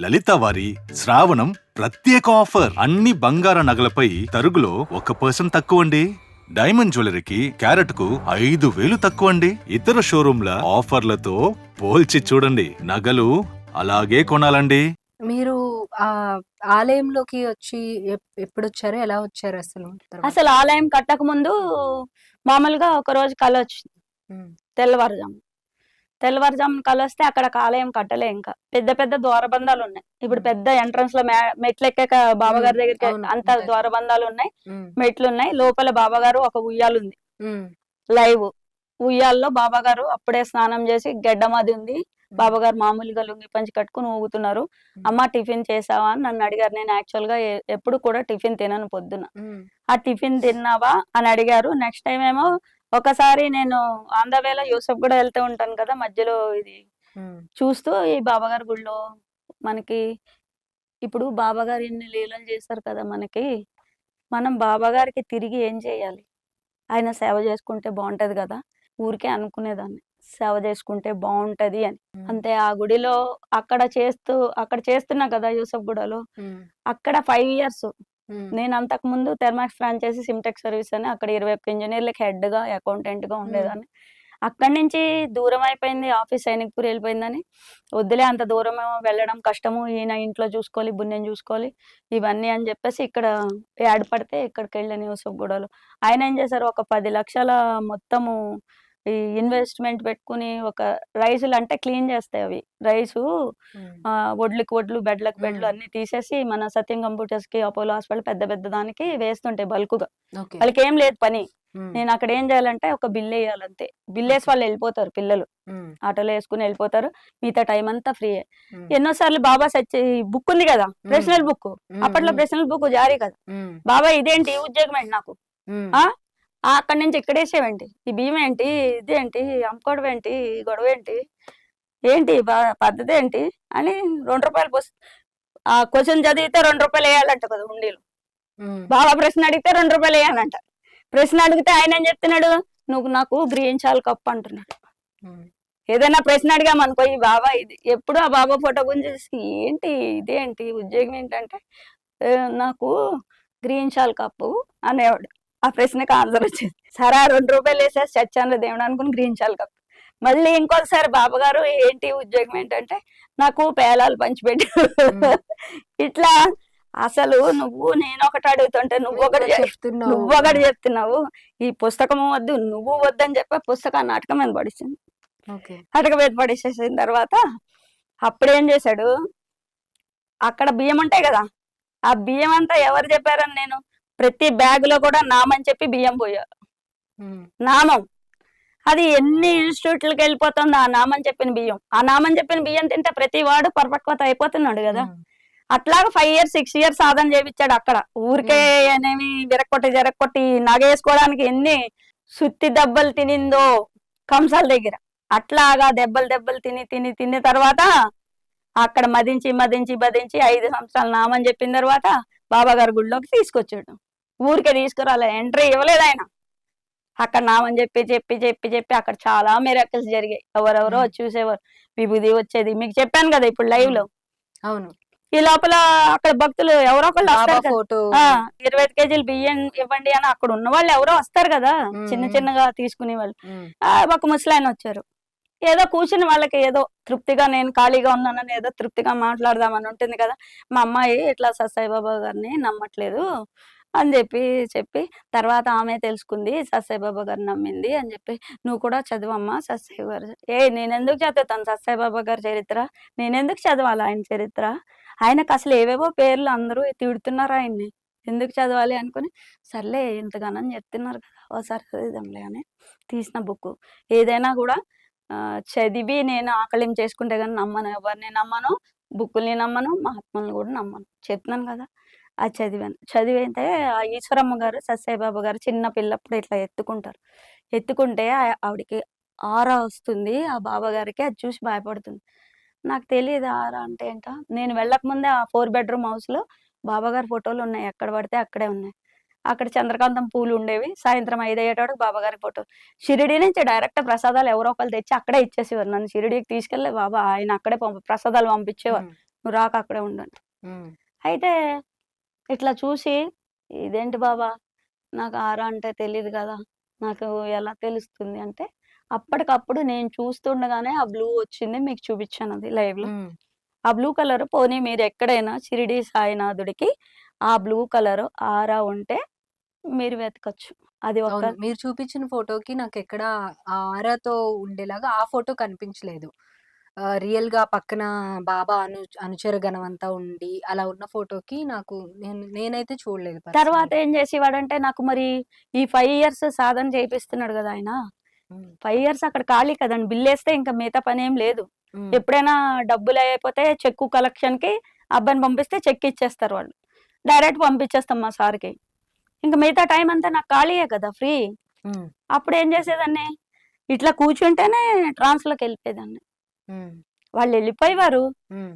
లలిత వారి శ్రావణం ప్రత్యేక ఆఫర్. అన్ని బంగార నగలపై తరుగులో ఒక పర్సెంట్ తక్కువండి. డైమండ్ జ్యువెలరీకి క్యారెట్కు ఐదు వేలు తక్కువండి. ఇతర షోరూంల ఆఫర్లతో పోల్చి చూడండి. నగలు అలాగే కొనాలండి. మీరు ఆ ఆలయంలోకి వచ్చి ఎప్- ఎప్పుడు వచ్చారు ఎలా వచ్చారు అసలు? తర్వాత? అసలు ఆలయం కట్టక ముందు మామూలుగా ఒక రోజు కళ వచ్చింది ఉమ్, తెల్లవారుజాము. తెల్లవారుజామున కళ వస్తే అక్కడ ఒక ఆలయం కట్టలే ఇంకా. పెద్ద పెద్ద ద్వారబంధాలు ఉన్నాయి ఇప్పుడు. పెద్ద ఎంట్రన్స్లో మెట్లు ఎక్కాక బాబాగారి దగ్గరికి అంత. ద్వారబంధాలు ఉన్నాయి మెట్లు ఉన్నాయి లోపల బాబాగారు ఒక ఉయ్యాలు ఉంది లైవ్. ఉయ్యాల్లో బాబాగారు అప్పుడే స్నానం చేసి గెడ్డమది ఉంది. బాబాగారు మామూలుగా లుంగి పంచి కట్టుకుని ఊగుతున్నారు. అమ్మ టిఫిన్ చేసావా? అని నన్ను అడిగారు. నేను యాక్చువల్గా ఎప్పుడు కూడా టిఫిన్ తినను పొద్దున. ఆ టిఫిన్ తిన్నావా? అని అడిగారు. నెక్స్ట్ టైం ఏమో ఒకసారి నేను ఆంధ్రవేళ యూసఫ్ కూడా వెళ్తూ ఉంటాను కదా మధ్యలో ఇది చూస్తూ ఈ బాబాగారి గుళ్ళో మనకి ఇప్పుడు బాబాగారు ఇన్ని లీలలు చేశారు కదా మనకి మనం బాబాగారికి తిరిగి ఏం చేయాలి? ఆయన సేవ చేసుకుంటే బాగుంటది కదా ఊరికే అనుకునేదాన్ని సేవ చేసుకుంటే బాగుంటది అని. అంతే ఆ గుడిలో అక్కడ చేస్తూ అక్కడ చేస్తున్నా కదా యూసఫ్ గుడలో అక్కడ ఫైవ్ ఇయర్స్ నేను అంతకు ముందు థెర్మాక్స్ ఫ్రాంచైజీ సిమ్టెక్ సర్వీస్ అని అక్కడ ఇరవై ఒక్క ఇంజనీర్లకి హెడ్గా అకౌంటెంట్గా ఉండేదాన్ని. అక్కడి నుంచి దూరం అయిపోయింది ఆఫీస్ సైనిక్పూర్ వెళ్ళిపోయిందని. వద్దులే అంత దూరం వెళ్ళడం కష్టము ఈయన ఇంట్లో చూసుకోవాలి బున్నెని చూసుకోవాలి ఇవన్నీ అని చెప్పేసి ఇక్కడ యాడ్ పడితే ఇక్కడికి వెళ్ళాను యూసఫ్ గూడలో. ఆయన ఏం చేశారు? ఒక పది లక్షల మొత్తము ఈ ఇన్వెస్ట్మెంట్ పెట్టుకుని ఒక రైసులు అంటే క్లీన్ చేస్తాయి అవి. రైసు వడ్లకు వడ్లు బెడ్లకు బెడ్లు. అన్ని తీసేసి మన సత్యం కంప్యూటర్స్కి అపోలో హాస్పిటల్ పెద్ద పెద్ద దానికి వేస్తుంటాయి బల్కుగా. వాళ్ళకి ఏం లేదు పని. నేను అక్కడ ఏం చేయాలంటే ఒక బిల్ వేయాలంతే. బిల్ వేసి వాళ్ళు వెళ్ళిపోతారు పిల్లలు. ఆటోలో వేసుకుని వెళ్ళిపోతారు. మిగతా టైం అంతా ఫ్రీ ఉమ్, ఎన్నోసార్లు బాబా సచ్చి బుక్ ఉంది కదా? ప్రశ్నల్ బుక్. అప్పట్లో ప్రశ్నల్ బుక్ జారీ కదా? బాబా ఇదేంటి ఉద్యోగం ఏంటి నాకు? అక్కడి నుంచి ఇక్కడేసేవేంటి ఈ బియ్యం ఏంటి ఇదేంటి? అమ్ముకోవడం ఏంటి గొడవ ఏంటి ఏంటి? బా- పద్ధతి ఏంటి అని రెండు రూపాయలు పోసి ఆ క్వశ్చన్ చదివితే రెండు రూపాయలు వేయాలంట కదా ఉండీలు. బాబా ప్రశ్న అడిగితే రెండు రూపాయలు వేయాలంట. ప్రశ్న అడిగితే ఆయన ఏం చెప్తున్నాడు? నువ్వు నాకు గ్రహించాలి కప్పు అంటున్నాడు. ఏదైనా ప్రశ్న అడిగామనుకో ఈ బాబా ఇది ఎప్పుడు ఆ బాబా ఫోటో గురించి ఏంటి? ఇదేంటి? ఉద్యోగం ఏంటంటే "ఏ, నాకు గ్రీన్ షాల్ కప్పు అనేవాడు. ఆ ప్రశ్నకి ఆన్సర్ వచ్చింది. సరే ఆ రెండు రూపాయలు వేసేసి చచ్చాను దేవుడు అనుకుని గ్రీన్ షాల్ కప్పు మళ్ళీ ఇంకోసారి బాబా గారు ఏంటి ఉద్యోగం ఏంటంటే నాకు పేలాలు పంచిపెట్టు ఇట్లా అసలు నువ్వు నేను ఒకటి అడుగుతుంటే నువ్వు ఒకటి చెప్తున్నావు. నువ్వు ఒకటి చెప్తున్నావు. ఈ పుస్తకం వద్దు నువ్వు వద్దని చెప్పి పుస్తకాన్ని నాటకం మీద పడిచింది అటక మీద పడేసేసిన తర్వాత అప్పుడు ఏం చేశాడు? అక్కడ బియ్యం ఉంటాయి కదా ఆ బియ్యం అంతా ఎవరు చెప్పారని నేను ప్రతి బ్యాగ్లో కూడా నామని చెప్పి బియ్యం పోయా ఉమ్, నామం. అది ఎన్ని ఇన్స్టిట్యూట్లకి వెళ్ళిపోతుందో ఆ నామని చెప్పిన బియ్యం. ఆ నామని చెప్పిన బియ్యం తింటే ప్రతి వాడు పరిపక్వత అయిపోతున్నాడు కదా. అట్లాగా ఫైవ్ ఇయర్స్ సిక్స్ ఇయర్స్ సాధన చేయించాడు అక్కడ. ఊరికే అనేవి విరక్కొట్టి జరక్కొట్టి నగేసుకోవడానికి ఎన్ని సుత్తి దెబ్బలు తినిందో కంసాల దగ్గర. అట్లాగా దెబ్బలు దెబ్బలు తిని తిని తిన్న తర్వాత అక్కడ మదించి మదించి మదించి ఐదు సంవత్సరాలు నామని చెప్పిన తర్వాత బాబా గారి గుడిలోకి తీసుకొచ్చాడు. ఊరికే తీసుకురాలే ఎంట్రీ ఇవ్వలేదు ఆయన. అక్కడ నామని చెప్పి చెప్పి చెప్పి చెప్పి అక్కడ చాలా మిరాకిల్స్ జరిగాయి. ఎవరెవరో చూసేవారు. విభూది వచ్చేది. మీకు చెప్పాను కదా ఇప్పుడు లైవ్లో. అవును. ఈ లోపల అక్కడ భక్తులు ఎవరో ఒకళ్ళు ఇరవై ఐదు కేజీలు బియ్యం ఇవ్వండి అని అక్కడ ఉన్న వాళ్ళు ఎవరో వస్తారు కదా. చిన్న. చిన్నగా తీసుకునే వాళ్ళు. ఒక ముసలాయన వచ్చారు. ఏదో కూర్చుని వాళ్ళకి ఏదో తృప్తిగా నేను ఖాళీగా ఉన్నానని ఏదో తృప్తిగా మాట్లాడదామని ఉంటుంది కదా. మా అమ్మాయి ఇట్లా సత్సాయి బాబా గారిని నమ్మట్లేదు. అని చెప్పి చెప్పి తర్వాత ఆమె తెలుసుకుంది సత్సాయి బాబా గారు నమ్మింది అని చెప్పి నువ్వు కూడా చదవమ్మా సత్సాయి గారు. ఏ నేను ఎందుకు చదువుతాను సత్సాయి బాబా గారి చరిత్ర? నేను ఎందుకు చదవాలి ఆయన చరిత్ర? ఆయనకు అసలు ఏవేవో పేర్లు అందరూ తిడుతున్నారు ఆయన్ని. ఎందుకు చదవాలి అనుకుని సర్లే ఇంతగానని చెప్తున్నారు కదా ఓసారి చదివిద్దాంలే అని తీసిన బుక్ ఏదైనా కూడా చదివి నేను ఆకలిం చేసుకుంటే కానీ నమ్మను. ఎవరిని నమ్మను? బుక్కుల్ని నమ్మను మహాత్ములను కూడా నమ్మను. చెప్తున్నాను కదా. అది చదివాను. చదివితే ఆ ఈశ్వరమ్మ గారు సత్యబాబు గారు చిన్న పిల్లప్పుడు ఇట్లా ఎత్తుకుంటారు. ఎత్తుకుంటే ఆవిడకి ఆరా వస్తుంది ఆ బాబా గారికి అది చూసి భయపడుతుంది. నాకు తెలియదు ఆరా అంటే ఏంటో. నేను వెళ్ళక ముందే ఆ ఫోర్ బెడ్రూమ్ హౌస్లో బాబా గారి ఫోటోలు ఉన్నాయి. ఎక్కడ పడితే అక్కడే ఉన్నాయి. అక్కడ చంద్రకాంతం పూలు ఉండేవి. సాయంత్రం ఐదు అయ్యేటప్పుడు బాబా గారి ఫోటో. షిరిడి నుంచి డైరెక్ట్ ప్రసాదాలు ఎవరో ఒకరు తెచ్చి అక్కడే ఇచ్చేసేవారు. నన్ను షిరిడికి తీసుకెళ్ళి బాబా ఆయన అక్కడే పంప ప్రసాదాలు పంపించేవారు. నువ్వు రాక అక్కడే ఉండండి అయితే ఇట్లా చూసి ఇదేంటి బాబా? నాకు ఆరా అంటే తెలియదు కదా! నాకు ఎలా తెలుస్తుంది? అంటే అప్పటికప్పుడు నేను చూస్తుండగానే ఆ బ్లూ వచ్చింది మీకు చూపించాను అది లైవ్లో ఆ బ్లూ కలర్ పోనీ మీరు ఎక్కడైనా షిరిడి సాయినాథుడికి ఆ బ్లూ కలర్ ఆరా ఉంటే మీరు వెతకచ్చు. అది ఒక మీరు చూపించిన ఫోటోకి నాకు ఎక్కడ ఆ ఆరాతో ఉండేలాగా ఆ ఫోటో కనిపించలేదు. రియల్గా పక్కన బాబా అను అనుచర గణం అంతా ఉండి అలా ఉన్న ఫోటోకి నాకు నేను నేనైతే చూడలేదు తర్వాత. ఏం చేసేవాడంటే నాకు మరి ఈ ఫైవ్ ఇయర్స్ సాధన చేపిస్తున్నాడు కదా ఆయన. ఫైవ్ ఇయర్స్ అక్కడ ఖాళీ కదండి బిల్ వేస్తే ఇంకా మిగతా పని ఏం లేదు. ఎప్పుడైనా డబ్బులు అయిపోతే చెక్కు కలెక్షన్కి అబ్బాయిని పంపిస్తే చెక్ ఇచ్చేస్తారు వాళ్ళు. డైరెక్ట్ పంపించేస్తాం మా సార్కి. ఇంకా మిగతా టైం అంతా నాకు ఖాళీయే కదా ఫ్రీ. అప్పుడు ఏం చేసేదాన్ని? ఇట్లా కూర్చుంటేనే ట్రాన్స్లోకి వెళ్ళిపోయేదాన్ని. ఉమ్, వాళ్ళు వెళ్ళిపోయేవారు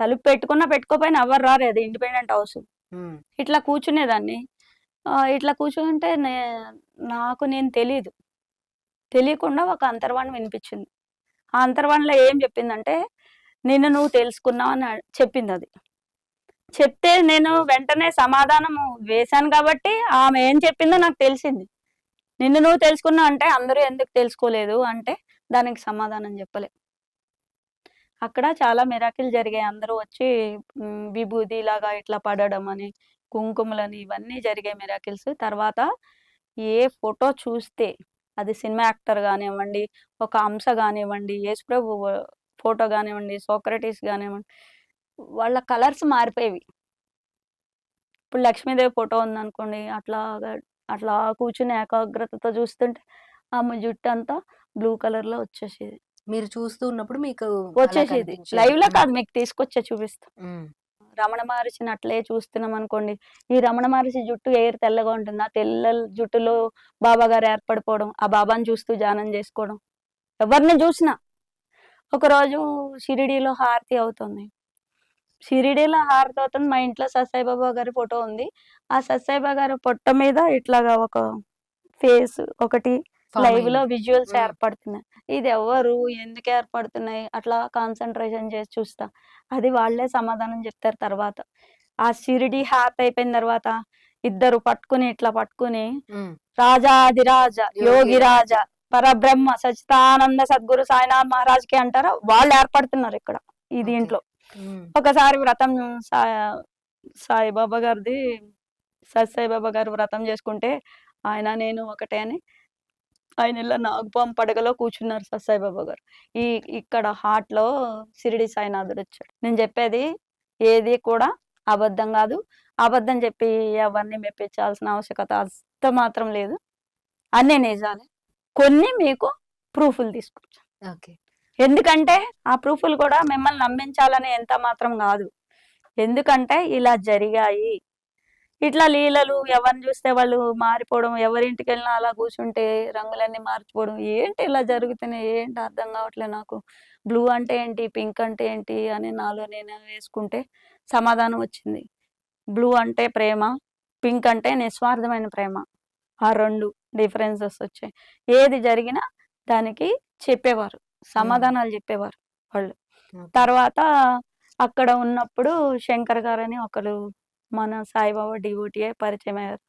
తలుపు పెట్టుకున్నా పెట్టుకోపోయినా ఎవరు రారు అది ఇండిపెండెంట్ హౌస్. ఇట్లా కూర్చునేదాన్ని. ఇట్లా కూర్చుంటే నాకు నేను తెలియదు తెలియకుండా ఒక అంతర్వాణి వినిపించింది. ఆ అంతర్వాణిలో ఏం చెప్పిందంటే నిన్ను నువ్వు తెలుసుకున్నావు అని చెప్పింది అది చెప్తే నేను వెంటనే సమాధానం వేశాను కాబట్టి ఆమె ఏం చెప్పిందో నాకు తెలిసింది. నిన్ను నువ్వు తెలుసుకున్నావు అంటే అందరూ ఎందుకు తెలుసుకోలేదు అంటే దానికి సమాధానం చెప్పలే. అక్కడ చాలా మిరాకిల్ జరిగాయి. అందరూ వచ్చి విభూది లాగా ఇట్లా పడడం అని కుంకుమలని ఇవన్నీ జరిగాయి మిరాకిల్స్. తర్వాత ఏ ఫోటో చూస్తే అది సినిమా యాక్టర్ కానివ్వండి ఒక అంశ కానివ్వండి యేసుప్రభు ఫోటో కానివ్వండి సోక్రటీస్ కానివ్వండి వాళ్ళ కలర్స్ మారిపోయేవి. ఇప్పుడు లక్ష్మీదేవి ఫోటో ఉందనుకోండి అట్లా అట్లా కూర్చుని ఏకాగ్రతతో చూస్తుంటే ఆమె జుట్టు అంతా బ్లూ కలర్లో వచ్చేసేది. మీరు చూస్తూ ఉన్నప్పుడు మీకు వచ్చేసేది. లైవ్లో కాదు మీకు తీసుకొచ్చే చూపిస్తా. రమణ మహర్షిని అట్లే చూస్తున్నాం అనుకోండి. ఈ రమణ మహర్షి జుట్టు ఎయిర్ తెల్లగా ఉంటుంది? ఆ తెల్ల జుట్టులో బాబా గారు ఏర్పడిపోవడం ఆ బాబాని చూస్తూ ధ్యానం చేసుకోవడం. ఎవరిని చూసినా. ఒకరోజు షిరిడీలో హారతి అవుతుంది. షిరిడీలో హారతి అవుతుంది. మా ఇంట్లో సత్సాయి బాబా గారి ఫోటో ఉంది. ఆ సత్సాయి బాబా గారి పొట్ట మీద ఇట్లాగా ఒక ఫేస్ ఒకటి లైవ్లో. విజువల్స్. ఏర్పడుతున్నాయి. ఇది ఎవరు ఎందుకు ఏర్పడుతున్నాయి? అట్లా కాన్సన్ట్రేషన్ చేసి చూస్తా. అది వాళ్ళే సమాధానం చెప్తారు తర్వాత. ఆ షిరిడి హార్ట్ అయిపోయిన తర్వాత ఇద్దరు పట్టుకుని ఇట్లా పట్టుకుని రాజాదిరాజ యోగి రాజ. పరబ్రహ్మ సచితానంద సద్గురు సాయినాథ్ మహారాజ్కి అంటారా? వాళ్ళు ఏర్పడుతున్నారు ఇక్కడ ఈ. దీంట్లో. ఒకసారి వ్రతం సాయి సాయిబాబా గారిది సత్సాయిబాబా గారు వ్రతం చేసుకుంటే ఆయన నేను ఒకటే అని ఆయన ఇలా నాగపాం పడగలో కూర్చున్నారు సత్సాయిబాబా గారు. ఈ ఇక్కడ హార్ట్లో సిరిడి సాయినాథుడు వచ్చాడు. నేను చెప్పేది ఏది కూడా అబద్ధం కాదు. అబద్ధం చెప్పి ఎవరిని మెప్పించాల్సిన ఆవశ్యకత అస్త మాత్రం లేదు. అన్నీ నిజాలే. కొన్ని మీకు ప్రూఫ్లు తీసుకొచ్చాను. ఓకే. ఎందుకంటే ఆ ప్రూఫ్లు కూడా మిమ్మల్ని నమ్మించాలని ఎంత మాత్రం కాదు. ఎందుకంటే ఇలా జరిగాయి. ఇట్లా లీలలు ఎవరిని చూస్తే వాళ్ళు మారిపోవడం ఎవరింటికి వెళ్ళినా అలా కూర్చుంటే రంగులన్నీ మార్చిపోవడం ఏంటి ఇలా జరుగుతున్నాయి? ఏంటి అర్థం కావట్లే నాకు. బ్లూ అంటే ఏంటి? పింక్ అంటే ఏంటి? అని నాలో నేను వేసుకుంటే సమాధానం వచ్చింది. బ్లూ అంటే ప్రేమ పింక్ అంటే నిస్వార్థమైన ప్రేమ. ఆ రెండు డిఫరెన్సెస్ వచ్చాయి. ఏది జరిగినా దానికి చెప్పేవారు. సమాధానాలు చెప్పేవారు వాళ్ళు. తర్వాత అక్కడ ఉన్నప్పుడు శంకర్ గారని ఒకరు మన సాయిబాబా డివోటీయే పరిచయం అయ్యారు.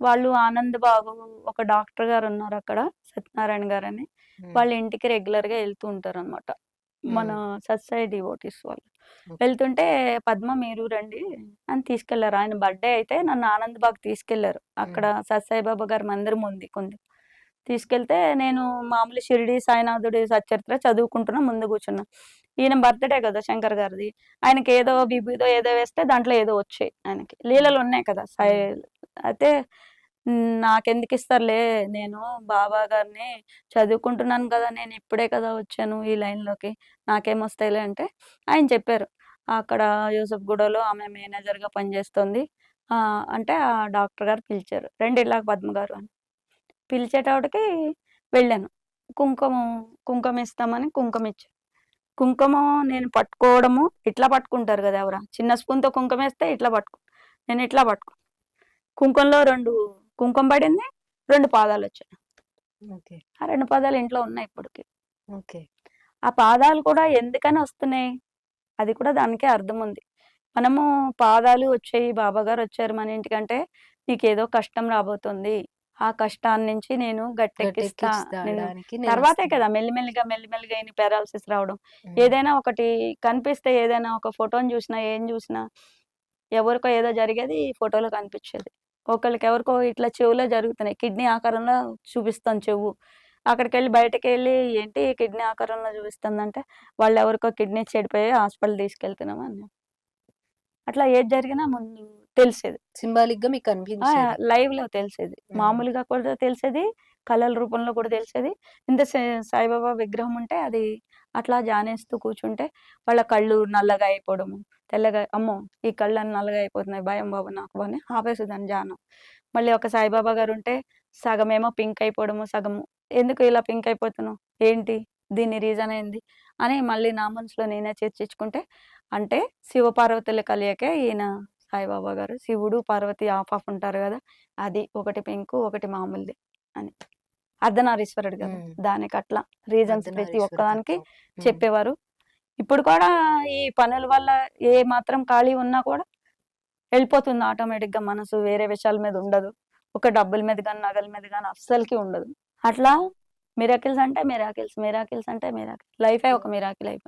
వాళ్ళు ఆనంద్ బాబు ఒక డాక్టర్ గారు ఉన్నారు అక్కడ సత్యనారాయణ గారు అని వాళ్ళ ఇంటికి రెగ్యులర్గా వెళ్తూ ఉంటారు అనమాట మన సత్సాయి డివోటీస్ వాళ్ళు. వెళ్తుంటే పద్మ మీరు రండి అని తీసుకెళ్ళారు. ఆయన బర్త్డే అయితే నన్ను ఆనంద్ బాగ్ తీసుకెళ్ళారు. అక్కడ సత్సాయి బాబా గారి మందిరం ఉంది కొంది. తీసుకెళ్తే నేను మామూలు షిరిడి సాయినాథుడి సచరిత్ర చదువుకుంటున్నా ముందు కూర్చున్నా. ఈయన బర్త్డే కదా శంకర్ గారిది. ఆయనకి ఏదో బిబిదో ఏదో వేస్తే దాంట్లో ఏదో వచ్చాయి ఆయనకి. లీలలు ఉన్నాయి కదా సాయి అయితే "ఉమ్, నాకెందుకు ఇస్తారులే నేను బాబా గారిని చదువుకుంటున్నాను కదా నేను ఇప్పుడే కదా వచ్చాను ఈ లైన్లోకి నాకేమొస్తాయిలే అంటే ఆయన చెప్పారు. అక్కడ యూసఫ్ గూడలో ఆమె మేనేజర్గా పనిచేస్తుంది. అంటే ఆ డాక్టర్ గారు పిలిచారు. రెండు ఇలాగ పద్మ గారు అని. పిలిచేటప్పటికి వెళ్ళాను. కుంకుమ కుంకుమ ఇస్తామని కుంకుమ ఇచ్చారు కుంకుమ నేను పట్టుకోవడము ఇట్లా పట్టుకుంటారు కదా ఎవరా చిన్న స్పూన్తో కుంకుమ వేస్తే ఇట్లా పట్టుకో నేను ఇట్లా పట్టుకో. కుంకుమలో రెండు కుంకుమ పడింది రెండు పాదాలు వచ్చాయి. ఓకే. ఆ రెండు పాదాలు ఇంట్లో ఉన్నాయి ఇప్పటికి. ఓకే. ఆ పాదాలు కూడా ఎందుకని వస్తున్నాయి? అది కూడా దానికే అర్థం ఉంది. మనము పాదాలు వచ్చాయి బాబా గారు వచ్చారు మన ఇంటికంటే నీకేదో కష్టం రాబోతుంది. ఆ కష్టాన్ని నుంచి నేను గట్టెక్కిస్తా తర్వాతే. కదా మెల్లిమెల్లిగా మెల్లిమెల్లిగా ఇన్ని పారాలసిస్ రావడం. ఏదైనా ఒకటి కనిపిస్తే ఏదైనా ఒక ఫోటోని చూసినా ఏం చూసినా ఎవరికో ఏదో జరిగేది ఈ ఫోటోలో కనిపించేది. ఒకళ్ళకి ఎవరికో ఇట్లా చెవులో జరుగుతున్నాయి. కిడ్నీ ఆకారంలో చూపిస్తాం చెవు. అక్కడికి వెళ్ళి బయటకు వెళ్ళి ఏంటి కిడ్నీ ఆకారంలో చూపిస్తుందంటే వాళ్ళు ఎవరికో కిడ్నీ చెడిపోయి హాస్పిటల్ తీసుకెళ్తున్నాం అని అట్లా ఏది జరిగినా ముందు తెలిసేది. సింబాలిక్గా మీకు కనిపించేది లైవ్లో తెలిసేది. మ్మ్. మామూలుగా కూడా తెలిసేది. కళల రూపంలో కూడా తెలిసేది. ఇంత సాయిబాబా విగ్రహం ఉంటే అది అట్లా జానేస్తూ కూర్చుంటే వాళ్ళ కళ్ళు నల్లగా అయిపోవడము. తెల్లగా అమ్మో ఈ కళ్ళు అన్ని నల్లగా అయిపోతున్నాయి. భయం బాబు నాకు అని ఆపేసేదాన్ని జానం. మళ్ళీ ఒక సాయిబాబా గారు ఉంటే సగమేమో పింక్ అయిపోవడము సగము ఎందుకు ఇలా పింక్ అయిపోతున్నావు? ఏంటి? దీని రీజన్ ఏంది? అని మళ్ళీ నా మనసులో నేనే చర్చించుకుంటే అంటే శివపార్వతుల కలియకే ఈయన సాయిబాబా గారు. శివుడు పార్వతి ఆఫ్ ఆఫ్ ఉంటారు కదా! అది ఒకటి పింక్ ఒకటి మామూలుది అని. అర్ధనారీశ్వరుడు కదా. దానికి అట్లా రీజన్స్ ప్రతి ఒక్కదానికి. చెప్పేవారు. ఇప్పుడు కూడా ఈ పనుల వల్ల ఏ మాత్రం ఖాళీ ఉన్నా కూడా వెళ్ళిపోతుంది ఆటోమేటిక్గా మనసు వేరే విషయాల మీద ఉండదు. ఒక డబ్బుల మీద కానీ నగల మీద కానీ అస్సలకి ఉండదు. అట్లా మిరాకిల్స్ అంటే మిరాకిల్స్ మిరాకిల్స్ అంటే మిరాకిల్ లైఫే ఒక మిరాకిల్ అయిపోయింది.